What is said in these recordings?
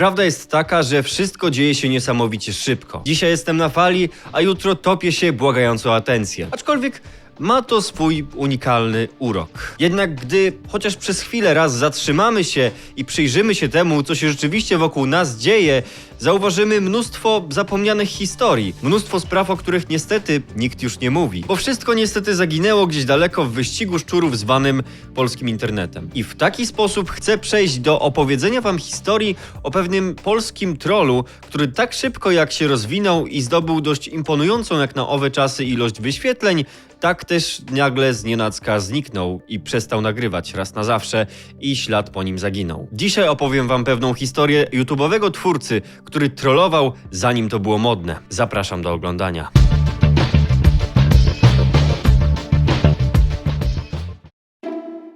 Prawda jest taka, że wszystko dzieje się niesamowicie szybko. Dzisiaj jestem na fali, a jutro topię się błagając o atencję. Aczkolwiek ma to swój unikalny urok. Jednak gdy chociaż przez chwilę raz zatrzymamy się i przyjrzymy się temu, co się rzeczywiście wokół nas dzieje, zauważymy mnóstwo zapomnianych historii, mnóstwo spraw, o których niestety nikt już nie mówi. Bo wszystko niestety zaginęło gdzieś daleko w wyścigu szczurów zwanym polskim internetem. I w taki sposób chcę przejść do opowiedzenia wam historii o pewnym polskim trollu, który tak szybko jak się rozwinął i zdobył dość imponującą jak na owe czasy ilość wyświetleń, tak też nagle z nienacka zniknął i przestał nagrywać raz na zawsze i ślad po nim zaginął. Dzisiaj opowiem wam pewną historię YouTube'owego twórcy, który trollował zanim to było modne. Zapraszam do oglądania.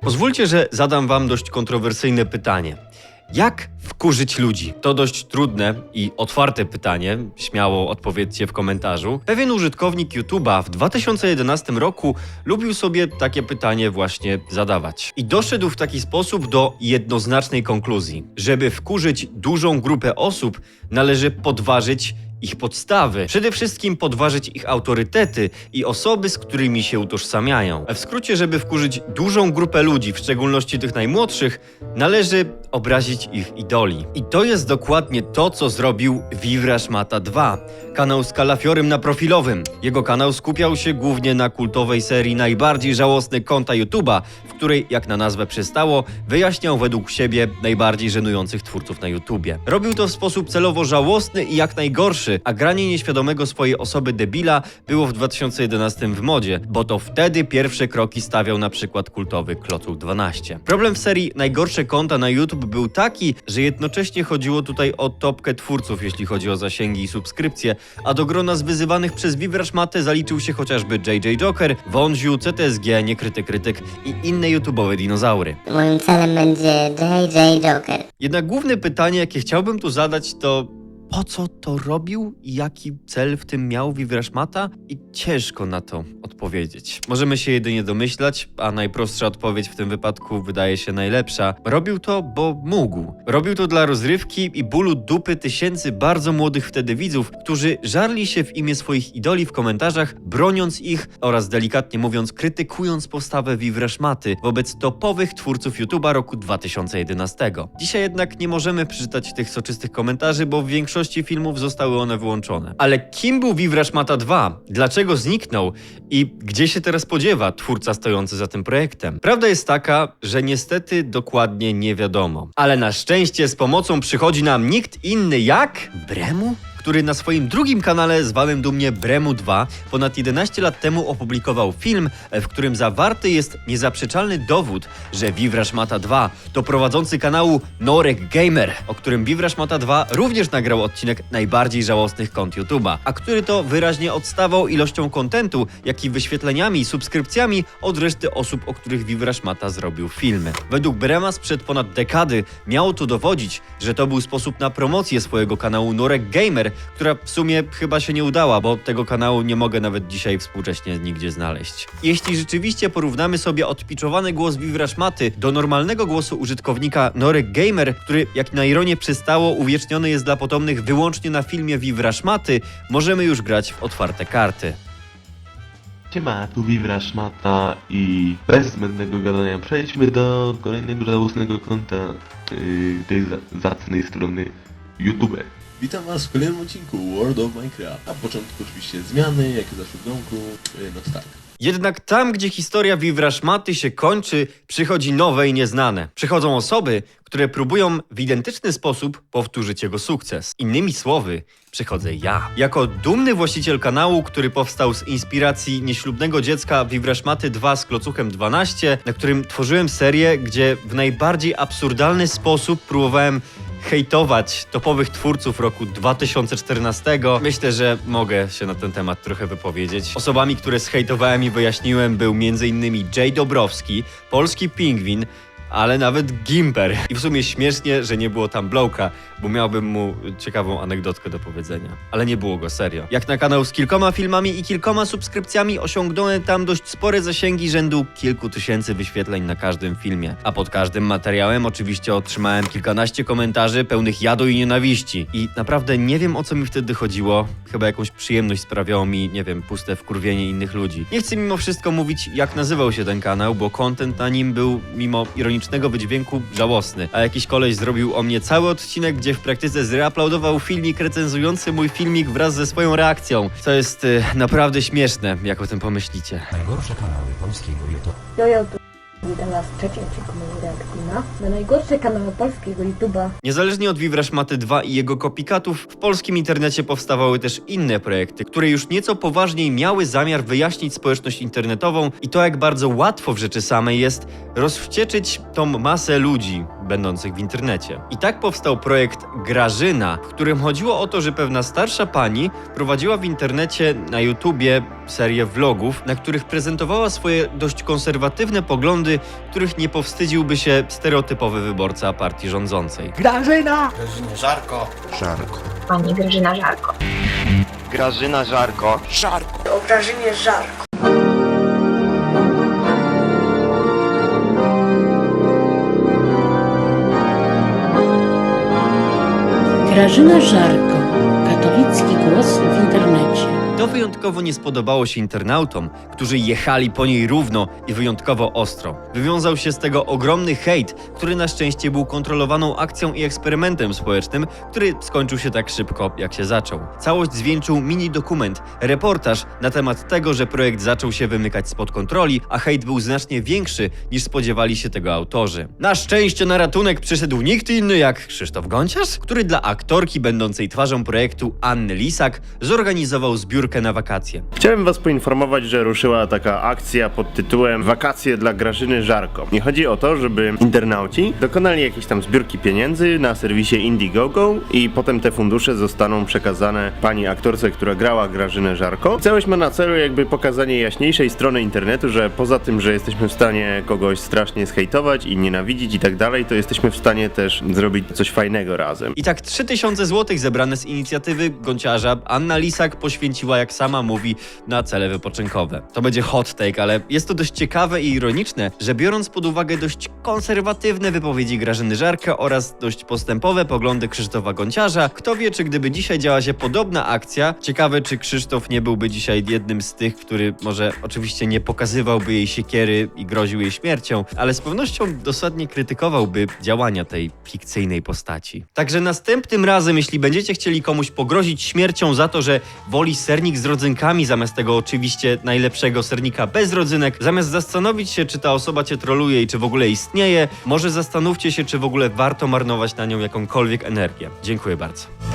Pozwólcie, że zadam wam dość kontrowersyjne pytanie. Jak wkurzyć ludzi? To dość trudne i otwarte pytanie, śmiało odpowiedzcie w komentarzu. Pewien użytkownik YouTube'a w 2011 roku lubił sobie takie pytanie właśnie zadawać. I doszedł w taki sposób do jednoznacznej konkluzji. Żeby wkurzyć dużą grupę osób, należy podważyć ich podstawy. Przede wszystkim podważyć ich autorytety i osoby, z którymi się utożsamiają. W skrócie, żeby wkurzyć dużą grupę ludzi, w szczególności tych najmłodszych, należy obrazić ich idoli. I to jest dokładnie to, co zrobił Vivrash Mata 2, kanał z kalafiorem na profilowym. Jego kanał skupiał się głównie na kultowej serii najbardziej żałosne konta YouTube'a, w której, jak na nazwę przystało, wyjaśniał według siebie najbardziej żenujących twórców na YouTubie. Robił to w sposób celowo żałosny i jak najgorszy, a granie nieświadomego swojej osoby debila było w 2011 w modzie, bo to wtedy pierwsze kroki stawiał na przykład kultowy Klocuch 12. Problem w serii najgorsze konta na YouTube był taki, że jednocześnie chodziło tutaj o topkę twórców, jeśli chodzi o zasięgi i subskrypcje, a do grona z wyzywanych przez Vivrash Matę zaliczył się chociażby JJ Joker, Wąziu, CTSG, Niekryty Krytyk i inne YouTube'owe dinozaury. Moim celem będzie JJ Joker. Jednak główne pytanie, jakie chciałbym tu zadać, to po co to robił i jaki cel w tym miał Vivrash Mata? I ciężko na to odpowiedzieć. Możemy się jedynie domyślać, a najprostsza odpowiedź w tym wypadku wydaje się najlepsza. Robił to, bo mógł. Robił to dla rozrywki i bólu dupy tysięcy bardzo młodych wtedy widzów, którzy żarli się w imię swoich idoli w komentarzach, broniąc ich oraz delikatnie mówiąc, krytykując postawę Vivrash Maty wobec topowych twórców YouTube'a roku 2011. Dzisiaj jednak nie możemy przeczytać tych soczystych komentarzy, bo w większości filmów zostały one wyłączone. Ale kim był Vivrash Mata 2? Dlaczego zniknął? I gdzie się teraz podziewa twórca stojący za tym projektem? Prawda jest taka, że niestety dokładnie nie wiadomo. Ale na szczęście z pomocą przychodzi nam nikt inny jak Bremu? Który na swoim drugim kanale zwanym dumnie Bremu 2 ponad 11 lat temu opublikował film, w którym zawarty jest niezaprzeczalny dowód, że Vivrash Mata 2 to prowadzący kanału Norek Gamer, o którym Vivrash Mata 2 również nagrał odcinek najbardziej żałosnych kont YouTube'a, a który to wyraźnie odstawał ilością kontentu, jak i wyświetleniami i subskrypcjami od reszty osób, o których Vivrash Mata zrobił filmy. Według Brema sprzed ponad dekady miało to dowodzić, że to był sposób na promocję swojego kanału Norek Gamer, która w sumie chyba się nie udała, bo tego kanału nie mogę nawet dzisiaj współcześnie nigdzie znaleźć. Jeśli rzeczywiście porównamy sobie odpiczowany głos Vivrash Maty do normalnego głosu użytkownika Norek Gamer, który jak na ironię przystało uwieczniony jest dla potomnych wyłącznie na filmie Vivrash Maty, możemy już grać w otwarte karty. Siema, tu Vivra Szmata i bez zbędnego gadania przejdźmy do kolejnego żałosnego konta yy, tej za- zacnej strony YouTube. Witam Was w kolejnym odcinku World of Minecraft. Na początku oczywiście zmiany, jakie zaszły w domku, yy, no to tak. Jednak tam, gdzie historia Vivrash Maty się kończy, przychodzi nowe i nieznane. Przychodzą osoby, które próbują w identyczny sposób powtórzyć jego sukces. Innymi słowy, przychodzę ja. Jako dumny właściciel kanału, który powstał z inspiracji nieślubnego dziecka Vivrash Maty 2 z klocuchem 12, na którym tworzyłem serię, gdzie w najbardziej absurdalny sposób próbowałem hejtować topowych twórców roku 2014. Myślę, że mogę się na ten temat trochę wypowiedzieć. Osobami, które zhejtowałem i wyjaśniłem był m.in. Jay Dobrowski, Polski Pingwin, ale nawet Gimper. I w sumie śmiesznie, że nie było tam Blowka, bo miałbym mu ciekawą anegdotkę do powiedzenia. Ale nie było go, serio. Jak na kanał z kilkoma filmami i kilkoma subskrypcjami osiągnąłem tam dość spore zasięgi rzędu kilku tysięcy wyświetleń na każdym filmie. A pod każdym materiałem oczywiście otrzymałem kilkanaście komentarzy pełnych jadu i nienawiści. I naprawdę nie wiem o co mi wtedy chodziło. Chyba jakąś przyjemność sprawiało mi, nie wiem, puste wkurwienie innych ludzi. Nie chcę mimo wszystko mówić jak nazywał się ten kanał, bo content na nim był mimo ironicznego wydźwięku żałosny. A jakiś koleś zrobił o mnie cały odcinek, gdzie w praktyce zreuploadował filmik recenzujący mój filmik wraz ze swoją reakcją. Co jest y, naprawdę śmieszne, jak o tym pomyślicie. Najgorsze kanały polskiego YouTube. Jojo, witam was w trzecim odcinku na najgorsze kanały polskiego YouTube'a. Niezależnie od Vivrash Maty 2 i jego kopikatów, w polskim internecie powstawały też inne projekty, które już nieco poważniej miały zamiar wyjaśnić społeczność internetową i to, jak bardzo łatwo w rzeczy samej jest rozwścieczyć tą masę ludzi będących w internecie. I tak powstał projekt Grażyna, w którym chodziło o to, że pewna starsza pani prowadziła w internecie na YouTubie serię vlogów, na których prezentowała swoje dość konserwatywne poglądy, których nie powstydziłby się stereotypowy wyborca partii rządzącej. Grażyna! Żarko. Żarko. Pani Grażyna Żarko. Grażyna Żarko. O Grażynie Żarko. Grażyna Żarko, katolicki głos w internecie. To wyjątkowo nie spodobało się internautom, którzy jechali po niej równo i wyjątkowo ostro. Wywiązał się z tego ogromny hejt, który na szczęście był kontrolowaną akcją i eksperymentem społecznym, który skończył się tak szybko, jak się zaczął. Całość zwieńczył mini dokument, reportaż na temat tego, że projekt zaczął się wymykać spod kontroli, a hejt był znacznie większy niż spodziewali się tego autorzy. Na szczęście na ratunek przyszedł nikt inny jak Krzysztof Gonciarz, który dla aktorki będącej twarzą projektu Anny Lisak zorganizował zbiórkę na wakacje. Chciałem Was poinformować, że ruszyła taka akcja pod tytułem Wakacje dla Grażyny Żarko. Nie chodzi o to, żeby internauci dokonali jakiejś tam zbiórki pieniędzy na serwisie Indiegogo i potem te fundusze zostaną przekazane pani aktorce, która grała Grażynę Żarko. Całość ma na celu jakby pokazanie jaśniejszej strony internetu, że poza tym, że jesteśmy w stanie kogoś strasznie zhejtować i nienawidzić i tak dalej, to jesteśmy w stanie też zrobić coś fajnego razem. I tak 3000 zł zebrane z inicjatywy Gonciarza Anna Lisak poświęciła, jak sama mówi, na cele wypoczynkowe. To będzie hot take, ale jest to dość ciekawe i ironiczne, że biorąc pod uwagę dość konserwatywne wypowiedzi Grażyny Żarka oraz dość postępowe poglądy Krzysztofa Gonciarza, kto wie, czy gdyby dzisiaj działa się podobna akcja, ciekawe, czy Krzysztof nie byłby dzisiaj jednym z tych, który może oczywiście nie pokazywałby jej siekiery i groził jej śmiercią, ale z pewnością dosadnie krytykowałby działania tej fikcyjnej postaci. Także następnym razem, jeśli będziecie chcieli komuś pogrozić śmiercią za to, że woli sernik z rodzynkami zamiast tego oczywiście najlepszego sernika bez rodzynek, zamiast zastanowić się, czy ta osoba cię troluje i czy w ogóle istnieje, może zastanówcie się, czy w ogóle warto marnować na nią jakąkolwiek energię. Dziękuję bardzo.